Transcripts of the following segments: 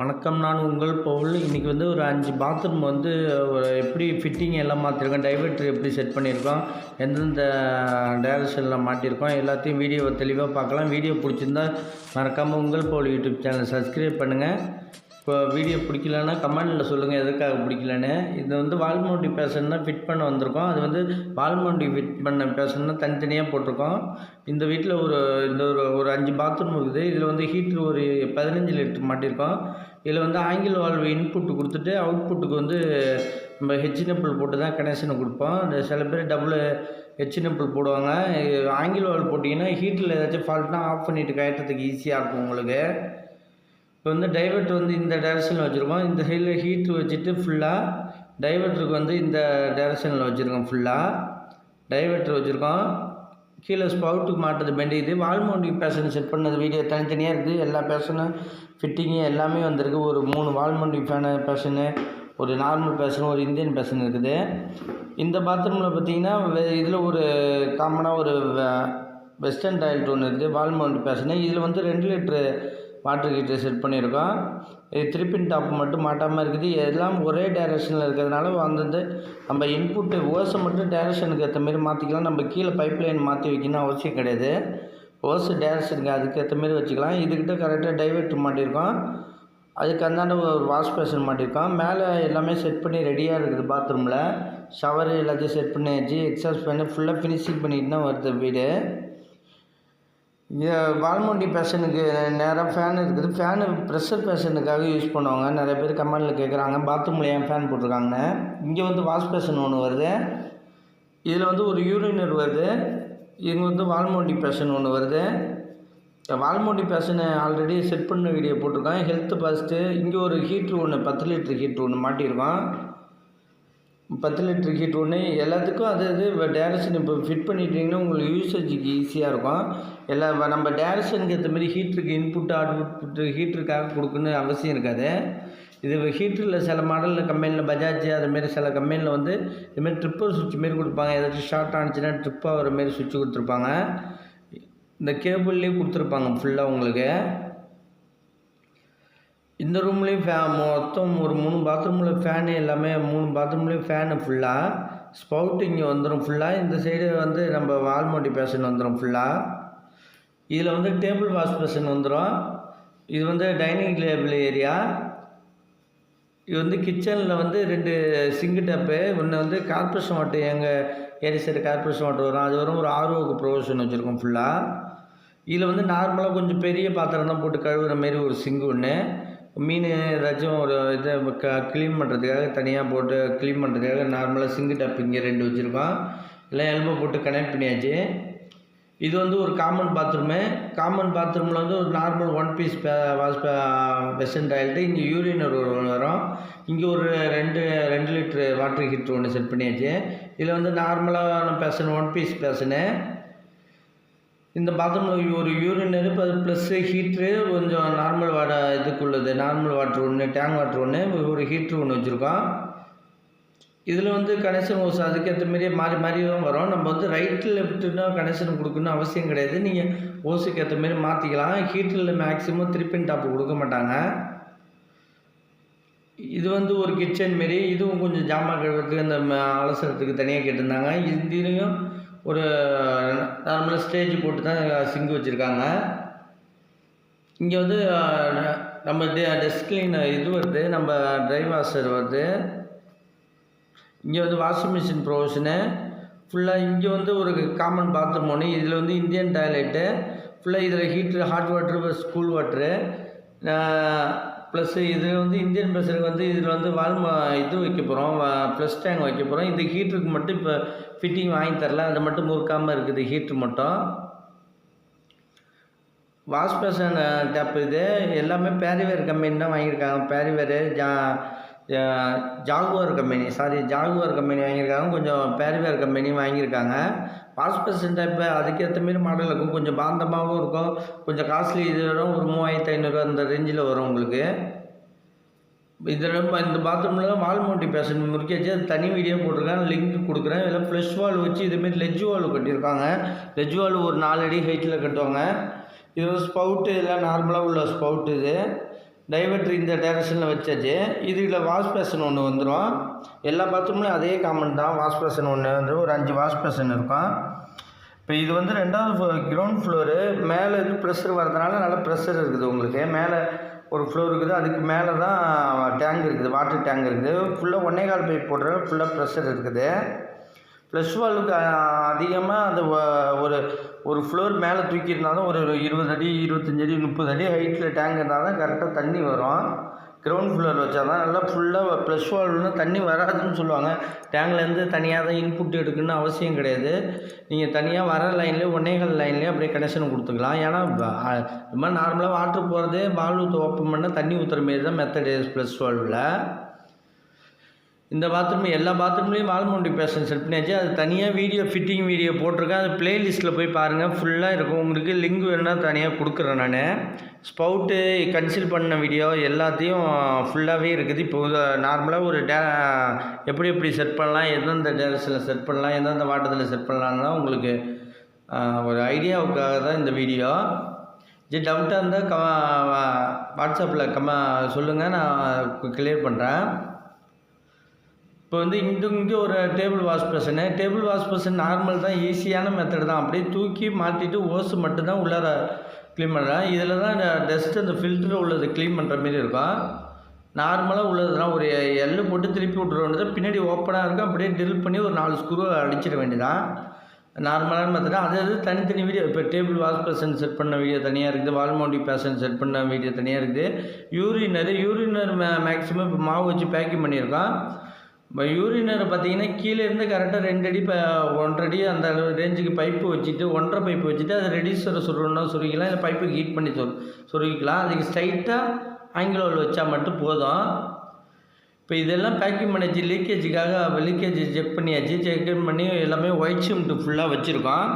வணக்கம் நான் உங்கள் பவுல். இன்றைக்கி வந்து ஒரு அஞ்சு பாத்ரூம் வந்து ஒரு எப்படி ஃபிட்டிங் எல்லாம் மாற்றிருக்கோம் டைவர்ட்ரு எப்படி செட் பண்ணியிருக்கோம் எந்தெந்த டைரக்ஷனில் மாட்டியிருக்கோம் எல்லாத்தையும் வீடியோவை தெளிவாக பார்க்கலாம். வீடியோ பிடிச்சிருந்தா மறக்காமல் உங்கள் பவுல் யூடியூப் சேனல் சப்ஸ்கிரைப் பண்ணுங்கள் இப்போ வீடியோ பிடிக்கலன்னா கமெண்டில் சொல்லுங்கள் எதுக்காக பிடிக்கலன்னு. இது வந்து வால்மௌண்டி பேஷன் ஃபிட் பண்ண வந்திருக்கோம். அது வந்து வால்மௌண்டி ஃபிட் பண்ண பேஷன் தனித்தனியாக போட்டிருக்கோம். இந்த வீட்டில் ஒரு இந்த ஒரு ஒரு அஞ்சு பாத்ரூம் இருக்குது. இதில் வந்து ஹீட்ரு ஒரு பதினஞ்சு லிட்டர் மாட்டியிருக்கோம் இதில் வந்து ஆங்கிள் வால்வு இன்புட் கொடுத்துட்டு அவுட்புட்டுக்கு வந்து நம்ம ஹெச் நெம்பிள் போட்டு தான் கனெக்ஷன் கொடுப்போம். இந்த சில பேர் டபுள் ஹெச் நெம்பிள் போடுவாங்க. ஆங்கிள் வால்வ் போட்டிங்கன்னா ஹீட்டில் ஏதாச்சும் ஃபால்ட்னா ஆஃப் பண்ணிவிட்டு கயற்றதுக்கு ஈஸியாக இருக்கும் உங்களுக்கு. இப்போ வந்து டைவர்ட் வந்து இந்த டைரக்ஷனில் வச்சுருக்கோம். இந்த சைடில் ஹீட்ரு வச்சுட்டு ஃபுல்லாக டைவர்ட்ருக்கு வந்து இந்த டைரக்ஷனில் வச்சுருக்கோம் ஃபுல்லாக டைவர்ட்ரு வச்சுருக்கோம். கீழே ஸ்பவுட்டுக்கு மாட்டுறது பெண்டிக்குது வால் மவுண்டிங் பேஷன் செட் பண்ணது வீடியோ தனித்தனியாக இருக்குது எல்லா பேஷனும் ஃபிட்டிங்கு எல்லாமே வந்திருக்கு. ஒரு மூணு வால் மவுண்டிங் ஃபேனு பேஷனு ஒரு நார்மல் பேஷன் ஒரு இந்தியன் பேஷன் இருக்குது. இந்த பாத்ரூமில் பார்த்தீங்கன்னா இதில் ஒரு காமனாக ஒரு வெஸ்டர்ன் டாய்லெட் ஒன்று இருக்குது. வால் மவுண்ட் பேஷனு இதில் வந்து ரெண்டு லிட்ரு வாட்டர் ஹீட்டர் செட் பண்ணியிருக்கோம். இது திருப்பின் டாப் மட்டும் மாட்டாமல் இருக்குது. எல்லாம் ஒரே டைரக்ஷனில் இருக்கிறதுனால அந்தந்த நம்ம இன்புட்டு ஓஸை மட்டும் டைரக்ஷனுக்கு ஏற்ற மாதிரி மாற்றிக்கலாம் நம்ம கீழே பைப் லைன் மாற்றி வைக்கணும் அவசியம் கிடையாது. ஓஸ் டைரக்ஷனுக்கு அதுக்கேற்ற மாரி வச்சுக்கலாம். இதுக்கிட்ட கரெக்டாக டைவர்ட் மாட்டியிருக்கோம். அதுக்கு அந்தாண்ட ஒரு வாஷ் பேஷன் மாட்டியிருக்கோம். மேலே எல்லாமே செட் பண்ணி ரெடியாக இருக்குது பாத்ரூமில் ஷவர் எல்லாத்தையும் செட் பண்ணியாச்சு எக்ஸாஸ்ட் பண்ணி ஃபுல்லாக ஃபினிஷிங் பண்ணிட்டு தான் வருது வீடு. வால்மூண்டி பேஷனுக்கு நேராக ஃபேன் இருக்குது. ஃபேனு ப்ரெஷர் பேஷனுக்காக யூஸ் பண்ணுவாங்க. நிறைய பேர் கமெண்டில் கேட்குறாங்க பாத்ரூமில் ஏன் ஃபேன் போட்டிருக்காங்கன்னு. இங்கே வந்து வாஷ் பேஷன் ஒன்று வருது. இதில் வந்து ஒரு யூரினர் வருது. இங்கே வந்து வால்மூண்டி பேஷன் ஒன்று வருது. வால்மூண்டி பேஷனை ஆல்ரெடி செட் பண்ண வீடியோ போட்டிருக்கோம் ஹெல்த்து பாஸ்ட்டு இங்கே ஒரு ஹீட்ரு ஒன்று பத்து லிட்ரு ஹீட்ரு ஒன்று மாட்டியிருக்கோம் பத்து லிட்டர் ஹீட் ஒன்று எல்லாத்துக்கும் அது இது டேரக்ஷன் இப்போ ஃபிட் பண்ணிட்டீங்கன்னா உங்களுக்கு யூசேஜுக்கு ஈஸியாக இருக்கும். எல்லா நம்ம டேரக்ஷனுக்கு ஏற்ற மாதிரி ஹீட்டருக்கு இன்புட் அவுட்புட் ஹீட்டருக்காக கொடுக்கணும்னு அவசியம் இருக்காது. இது ஹீட்டரில் சில மாடலில் கம்பெனியில் பஜாஜ் அதுமாரி சில கம்பெனியில் வந்து இதுமாரி ட்ரிப்பர் சுவிட்ச் மாரி கொடுப்பாங்க. ஏதாச்சும் ஷார்ட் ஆனிச்சுன்னா ட்ரிப்பாக வர மாரி சுவிட்ச் கொடுத்துருப்பாங்க. இந்த கேபிள்லேயும் கொடுத்துருப்பாங்க ஃபுல்லாக உங்களுக்கு. இந்த ரூம்லேயும் ஃபே மொத்தம் ஒரு மூணு பாத்ரூமில் ஃபேனு எல்லாமே மூணு பாத்ரூம்லேயும் ஃபேனு ஃபுல்லாக ஸ்பவுட் இங்கே வந்துடும் ஃபுல்லாக இந்த சைடு வந்து நம்ம வால்மோட்டி பேஷன் வந்துடும் ஃபுல்லாக இதில் வந்து டேபிள் வாஷ் பேஷன் வந்துடும் இது வந்து டைனிங் டேபிள் ஏரியா இது வந்து கிச்சனில் வந்து ரெண்டு சிங்கு டேப்பு ஒன்று வந்து கார்பரேஷன் வாட்டர் எங்கள் ஏரி சைடு கார்பரேஷன் வாட்டர் வரும். அது வரும் ஒரு ஆர்ஓக்கு ப்ரொவிஷன் வச்சுருக்கோம் ஃபுல்லாக இதில் வந்து நார்மலாக கொஞ்சம் பெரிய பாத்திரம் தான் போட்டு கழுவுற மாரி ஒரு சிங்கு ஒன்று மீன் ஏதாச்சும் ஒரு இதை க க்ளீன் பண்ணுறதுக்காக தனியாக போட்டு க்ளீன் பண்ணுறதுக்காக நார்மலாக சிங்கு டப் இங்கே ரெண்டு வச்சுருக்கோம் எல்லாம் எலும்பு போட்டு கனெக்ட் பண்ணியாச்சு. இது வந்து ஒரு காமன் பாத்ரூமு காமன் பாத்ரூமில் வந்து ஒரு normal one piece wash western toilet இங்கே யூரினர் ஒரு வரும். இங்கே ஒரு ரெண்டு ரெண்டு லிட்ரு வாட்டர் ஹீட்ரு ஒன்று செட் பண்ணியாச்சு. இதில் வந்து நார்மலான பேஷன் ஒன் பீஸ் பேஷனு இந்த பாத்ரூமில் ஒரு யூரினரு ப்ளஸ்ஸு ஹீட்ரு கொஞ்சம் நார்மல் வாட இதுக்குள்ளது. நார்மல் வாட்ரு ஒன்று டேங்க் வாட்ரு ஒன்று ஒரு ஹீட்ரு ஒன்று வச்சுருக்கோம். இதில் வந்து கனெக்ஷன் ஓஸ் அதுக்கேற்ற மாதிரியே மாறி மாறி தான் வரும். நம்ம வந்து ரைட்டில் லெஃப்ட்டுனா கனெக்ஷன் கொடுக்கணும்னு அவசியம் கிடையாது. நீங்கள் ஓஸுக்கு ஏற்ற மாரி மாற்றிக்கலாம் ஹீட்டரில் மேக்ஸிமம் திருப்பின் டாப்பு கொடுக்க மாட்டாங்க. இது வந்து ஒரு கிச்சன் மாரி. இதுவும் கொஞ்சம் ஜாமான் கழுவுறதுக்கு அந்த அலசரத்துக்கு தனியாக கேட்டிருந்தாங்க. இதுலேயும் ஒரு நார்மலாக ஸ்டேஜ் போட்டு தான் சிங்கி வச்சுருக்காங்க. இங்கே வந்து நம்ம டெ டெஸ்க் கிளீனர் இது வருது நம்ம ட்ரை வாஷர் வருது. இங்கே வந்து வாஷிங் மிஷின் ப்ரொவிஷனு ஃபுல்லாக இங்கே வந்து ஒரு காமன் பாத்ரூம் ஒன்று இதில் வந்து இந்தியன் டாய்லெட்டு ஃபுல்லாக இதில் ஹீட்ரு ஹாட் வாட்ரு ஸ்கூல் வாட்ரு ப்ளஸ்ஸு இதில் வந்து இந்தியன் பஸ்ஸுக்கு வந்து இதில் வந்து வால்மா இது வைக்க போகிறோம் ப்ளஸ் டேங்க் வைக்க போகிறோம் இந்த ஹீட்டருக்கு மட்டும் இப்போ ஃபிட்டிங் வாங்கி தரல. அது மட்டும் முறுக்காமல் இருக்குது ஹீட்ரு மட்டும். வாஷ் பேஷன் டேப் இது எல்லாமே பேரிவேர் கம்பெனி தான் வாங்கியிருக்காங்க. பேரிவேர் ஜா Jaquar company. Sorry Jaquar company வாங்கியிருக்காங்க. கொஞ்சம் பேரிவேர் கம்பெனி வாங்கியிருக்காங்க. வாஷ் பேஷன் இப்போ அதுக்கேற்ற மாரி மாடல் இருக்கும் கொஞ்சம் பாந்தமாகவும் இருக்கும். கொஞ்சம் காஸ்ட்லி இது வரும் ஒரு மூவாயிரத்து ஐநூறுரூவா அந்த ரேஞ்சில் வரும் உங்களுக்கு. இதில் இந்த பாத்ரூமில் வால் மவுண்டி பேஷன் முறுக்கியாச்சு அது தனி வீடியோ போட்டிருக்கேன் லிங்க் கொடுக்குறேன். இதில் ஃப்ளஷ் வால் வச்சு இதுமாரி லெஜ் வால் கட்டியிருக்காங்க. லெஜ் வால் ஒரு நாலு அடி ஹைட்டில் கட்டுவாங்க. இது ஸ்பவுட்டு இதெல்லாம் நார்மலாக உள்ள ஸ்பவுட்டு இது. டைவர்ட்ரு இந்த டைரக்ஷனில் வச்சாச்சு. இதில் வாஷ் பேஷன் ஒன்று வந்துடும் எல்லா பாத்ரூம்லையும் அதே காமன் தான். வாஷ் பேஷன் ஒன்று வந்து ஒரு அஞ்சு வாஷ் பேஷன் இருக்கும். இப்போ இது வந்து ரெண்டாவது கிரவுண்ட் ஃப்ளோரு மேலே இது ப்ரெஷர் வரதுனால நல்ல ப்ரெஷர் இருக்குது உங்களுக்கு. மேலே ஒரு ஃப்ளோர் இருக்குது. அதுக்கு மேலே தான் டேங்க் இருக்குது. வாட்டர் டேங்க் இருக்குது. ஃபுல்லாக ஒன்னே கால் பைப் போடுற ஃபுல்லாக ப்ரெஷர் இருக்குது. ப்ளஸ் வால்வுக்கு அதிகமாக அந்த ஒரு ஒரு ஃப்ளோர் மேலே தூக்கியிருந்தாலும் ஒரு இருபது அடி இருபத்தஞ்சி அடி முப்பது அடி ஹைட்டில் டேங்க் இருந்தால் தான் கரெக்டாக தண்ணி வரும். கிரவுண்ட் ஃப்ளோர் வச்சா தான் நல்லா ஃபுல்லாக ப்ளஸ் வால்வ்னா தண்ணி வராதுன்னு சொல்லுவாங்க. டேங்க்லேருந்து தனியாக தான் இன்புட் எடுக்கணும்னு அவசியம் கிடையாது. நீங்கள் தனியாக வர லைன்லேயே ஒன்னேகால் லைன்லேயே அப்படியே கனெக்ஷன் கொடுத்துக்கலாம். ஏன்னா இது மாதிரி நார்மலாக வாட்ரு போகிறதே வால்வ் ஓப்பன் பண்ணால் தண்ணி ஊற்றுற மாரி தான் மெத்தடு ப்ளஸ் வால்வில் இந்த பாத்ரூம் எல்லா பாத்ரூம்லேயும் வால்மௌண்டி பேஷன் செட் பண்ணியாச்சு அது தனியாக வீடியோ ஃபிட்டிங் வீடியோ போட்டிருக்கேன். அது பிளேலிஸ்ட்டில் போய் பாருங்கள் ஃபுல்லாக இருக்கும். உங்களுக்கு லிங்க் வேணுன்னா தனியாக கொடுக்குறேன் நான். ஸ்பவுட்டு கன்சில் பண்ண வீடியோ எல்லாத்தையும் ஃபுல்லாகவே இருக்குது. இப்போ நார்மலாக ஒரு டே எப்படி எப்படி செட் பண்ணலாம்? எந்தெந்த டேரஸில் செட் பண்ணலாம்? எந்தெந்த வாட்டத்தில் செட் பண்ணலாம்னா உங்களுக்கு ஒரு ஐடியாவுக்காக தான் இந்த வீடியோ ஜி டவுட்டாக இருந்தால் க வாட்ஸ்அப்பில் கம சொல்லுங்கள் நான் கிளியர் பண்ணுறேன் இப்போ வந்து இங்கே இங்கே ஒரு table wash basin table wash basin normal தான் ஈஸியான மெத்தட் தான். அப்படியே தூக்கி மாற்றிட்டு ஓஸு மட்டும்தான் உள்ளார க்ளீன் பண்ணுறேன் இதில் தான் டஸ்ட் அந்த ஃபில்டர் உள்ளது க்ளீன் பண்ணுற மாரி இருக்கும். நார்மலாக உள்ளதுலாம் ஒரு எள்ளு போட்டு திருப்பி விட்ற வேண்டியது. பின்னாடி ஓப்பனாக இருக்கும். அப்படியே ட்ரில் பண்ணி ஒரு நாலு ஸ்க்ரூ அடிச்சிட வேண்டியதான் நார்மலான மெத்தட் அது அது தனித்தனி வீடியோ இப்போ டேபிள் வாஷ் பேஷன் செட் பண்ண வீடியோ தனியாக இருக்குது. வால் மவுண்டி பேஷன் செட் பண்ண வீடியோ தனியாக இருக்குது. யூரினர் யூரினர் மே மேக்ஸிமம் இப்போ மாவு வச்சு பேக்கிங் பண்ணியிருக்கோம். இப்போ யூரினரை பார்த்தீங்கன்னா கீழேருந்து கரெக்டாக ரெண்டு அடி இப்போ ஒன்றரை அடி அந்த அளவு ரேஞ்சுக்கு பைப்பு வச்சுட்டு ஒன்றரை பைப்பு வச்சுட்டு அதை ரெடியூசரை சுருணுன்னா சுருக்கிக்கலாம் இல்லை பைப்பு ஹீட் பண்ணி சொல் சுருக்கிக்கலாம். அதுக்கு ஸ்ட்ரைட்டாக ஆங்கிலோவில் வச்சா மட்டும் போதும். இப்போ இதெல்லாம் பேக்கிங் பண்ணிச்சு லீக்கேஜுக்காக லீக்கேஜ் செக் பண்ணியாச்சு. செக் பண்ணி எல்லாமே ஒயிட் சிமெண்ட் ஃபுல்லாக வச்சுருக்கோம்.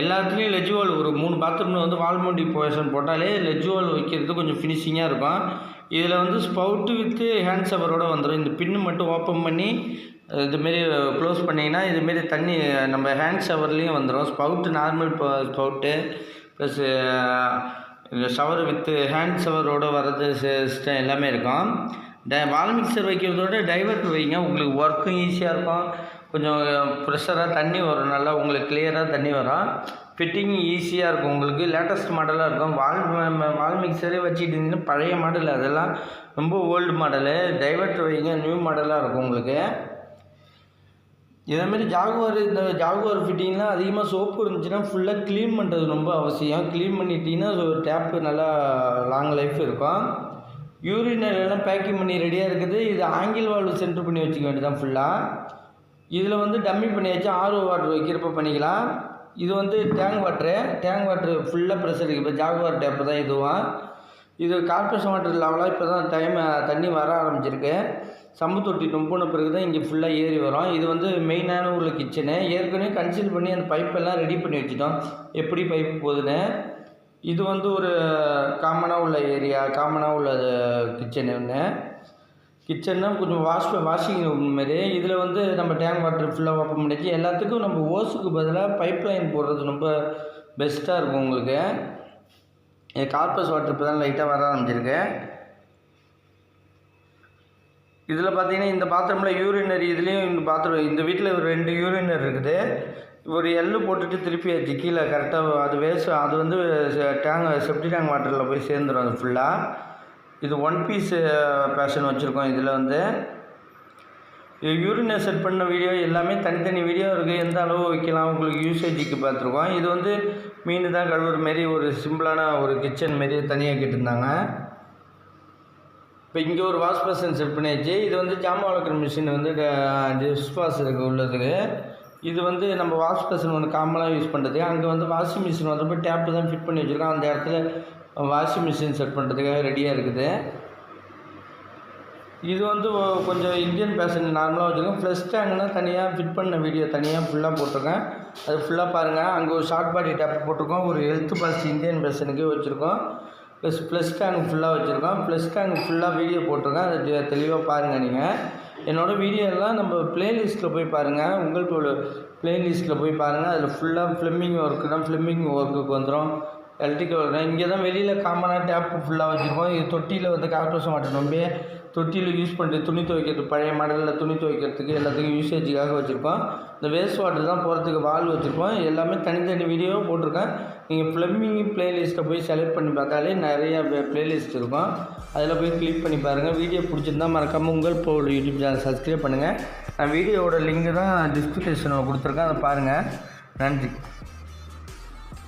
எல்லாத்துலேயும் லெஜுவல் ஒரு மூணு பாத்ரூமில் வந்து வால்மோண்டி போய்சன் போட்டாலே லெஜுவல் வைக்கிறது கொஞ்சம் ஃபினிஷிங்காக இருக்கும். இதில் வந்து ஸ்பவுட்டு வித்து ஹேண்ட் ஷவரோட வந்துடும் இந்த பின்னு மட்டும் ஓப்பன் பண்ணி இதுமாரி க்ளோஸ் பண்ணிங்கன்னா இதுமாரி தண்ணி நம்ம ஹேண்ட் ஷவர்லேயும் வந்துடும் ஸ்பவுட்டு நார்மல் ஸ்பவுட்டு ப்ளஸ்ஸு இந்த ஷவர் வித்து ஹேண்ட் ஷவரோட வர்றது சிஸ்டம் எல்லாமே இருக்கும். டை வால் மிக்சர் வைக்கிறதோட டைவர்ட் வைங்க. உங்களுக்கு ஒர்க்கும் ஈஸியாக இருக்கும். கொஞ்சம் ப்ரெஷராக தண்ணி வரும். நல்லா உங்களுக்கு கிளியராக தண்ணி வரும். ஃபிட்டிங் ஈஸியாக இருக்கும் உங்களுக்கு. லேட்டஸ்ட் மாடலாக இருக்கும். வால் வால் மிக்சரே வச்சுட்டு இருந்தீங்கன்னா பழைய மாடல் அதெல்லாம் ரொம்ப ஓல்டு மாடலு டைவர்ட் வைங்க நியூ மாடலாக இருக்கும் உங்களுக்கு. இதேமாரி ஜாகுவார் இந்த ஜாகுவார் ஃபிட்டிங்லாம் அதிகமாக சோப்பு இருந்துச்சுன்னா ஃபுல்லாக க்ளீன் பண்ணுறது ரொம்ப அவசியம். க்ளீன் பண்ணிட்டீங்கன்னா டேப்பு நல்லா லாங் லைஃப் இருக்கும். யூரின் எல்லாம் பேக்கிங் பண்ணி ரெடியாக இருக்குது. இது ஆங்கில் வால்வு சென்டர் பண்ணி வச்சுக்க வேண்டியதான் ஃபுல்லாக இதில் வந்து டம்மி பண்ணியாச்சு ஆர்ஓ வாட்ரு வைக்கிறப்ப பண்ணிக்கலாம். இது வந்து டேங்க் வாட்ரு டேங்க் வாட்ரு ஃபுல்லாக ப்ரெஷர் இப்போ ஜாகுவார் டேப்பு தான் இதுவும் இது கார்பரேஷன் வாட்டர் லெவலாக இப்போ தான் டைம் தண்ணி வர ஆரம்பிச்சிருக்கு. சம்பு நொம்புன பிறகு தான் இங்கே ஃபுல்லாக ஏறி வரும். இது வந்து மெயினான உள்ள கிச்சனு ஏற்கனவே கன்சீல் பண்ணி அந்த பைப்பெல்லாம் ரெடி பண்ணி வச்சுட்டோம். எப்படி பைப் போகுதுன்னு? இது வந்து ஒரு காமனாக உள்ள ஏரியா காமனாக உள்ள கிச்சனு ஒன்று கிச்சன்னா கொஞ்சம் வாஷ் வாஷிங் ரூம் மாரி. இதில் வந்து நம்ம டேங்க் வாட்டர் ஃபுல்லாக ஓப்பன் பண்ணிச்சு எல்லாத்துக்கும் நம்ம ஓஸுக்கு பதிலாக பைப் லைன் போடுறது ரொம்ப பெஸ்ட்டாக இருக்கும் உங்களுக்கு. கார்பஸ் வாட்டர் இப்போ தான் லைட்டாக வர ஆரம்பிச்சிருக்கு. இதில் பார்த்தீங்கன்னா இந்த பாத்ரூமில் யூரினர் இதுலேயும் இந்த பாத்ரூம் இந்த வீட்டில் ஒரு ரெண்டு யூரினர் இருக்குது. ஒரு எள்ளு போட்டுட்டு திருப்பியாச்சு கீழே கரெக்டாக அது வேஸ்ட் அது வந்து டேங்க் செப்டி டேங்க் வாட்டரில் போய் சேர்ந்துடும் அது ஃபுல்லாக இது ஒன் பீஸ் பேஷன் வச்சுருக்கோம். இதில் வந்து இது செட் பண்ண வீடியோ எல்லாமே தனித்தனி வீடியோ இருக்குது எந்த அளவு வைக்கலாம் உங்களுக்கு யூசேஜுக்கு பார்த்துருக்கோம். இது வந்து மீன் தான் கழுவுற மாரி ஒரு சிம்பிளான ஒரு கிச்சன் மாரி தனியாக கேட்டிருந்தாங்க. இப்போ இங்கே ஒரு வாஷ் பேஷன் செட் பண்ணியாச்சு. இது வந்து ஜாமான் வளர்க்குற மிஷின் வந்து டிஷ் வாஷ் இருக்குது உள்ளதுக்கு. இது வந்து நம்ம வாஷ் பேஷன் வந்து காமனாக யூஸ் பண்ணுறது அங்கே வந்து வாஷிங் மிஷின் வந்தப்போ டேப்பு தான் ஃபிட் பண்ணி வச்சுருக்கோம். அந்த இடத்துல வாஷிங் மிஷின் செட் பண்ணுறதுக்காக ரெடியாக இருக்குது. இது வந்து கொஞ்சம் இந்தியன் பேஷன் நார்மலாக வச்சுருக்கோம் ப்ளஸ் டேங்க்னா தனியாக ஃபிட் பண்ண வீடியோ தனியாக ஃபுல்லாக போட்டிருக்கேன். அது ஃபுல்லாக பாருங்கள் அங்கே ஒரு ஷார்ட் பாடி டேப் போட்டிருக்கோம். ஒரு ஹெல்த் பாஸ் இந்தியன் பேஷனுக்கே வச்சுருக்கோம். ப்ளஸ் ப்ளஸ் டேங்க் ஃபுல்லாக வச்சுருக்கோம். ப்ளஸ் டேங்க் ஃபுல்லாக வீடியோ போட்டிருக்கேன். அதை தெளிவாக பாருங்கள் நீங்கள் என்னோடய வீடியோ எல்லாம் நம்ம ப்ளேலிஸ்ட்டில் போய் பாருங்கள் உங்களுக்கு ப்ளேலிஸ்ட்டில் போய் பாருங்கள் அதில் ஃபுல்லாக ஃபிலிமிங் ஒர்க்கு தான் ஃபிலிமிங் ஒர்க்குக்கு வந்துடும் எலக்ட்ரிக்கல் இங்கே தான் வெளியில் காமனாக டேப்பு ஃபுல்லாக வச்சுருக்கோம். இது தொட்டியில் வந்து கார்பரேஷன் வாட்டர் நம்பி தொட்டியில் யூஸ் பண்ணிட்டு துணி துவைக்கிறது பழைய மாடலில் துணி துவைக்கிறதுக்கு எல்லாத்துக்கும் யூசேஜுக்காக வச்சுருக்கோம். இந்த வேஸ்ட் வாட்டர் தான் போகிறதுக்கு வால் வச்சுருக்கோம். எல்லாமே தனித்தனி வீடியோ போட்டிருக்கேன். நீங்கள் ப்ளம்பிங் ப்ளேலிஸ்ட்டை போய் செலக்ட் பண்ணி பார்த்தாலே நிறைய ப்ளேலிஸ்ட் இருக்கும். அதில் போய் கிளிக் பண்ணி பாருங்கள் வீடியோ பிடிச்சிருந்தா மறக்காமல் உங்கள் போல் யூடியூப் சேனல் சப்ஸ்கிரைப் பண்ணுங்கள் நான் வீடியோவோட லிங்க் தான் டிஸ்கிரிப்ஷனில் கொடுத்துருக்கேன். அதை பாருங்கள் நன்றி.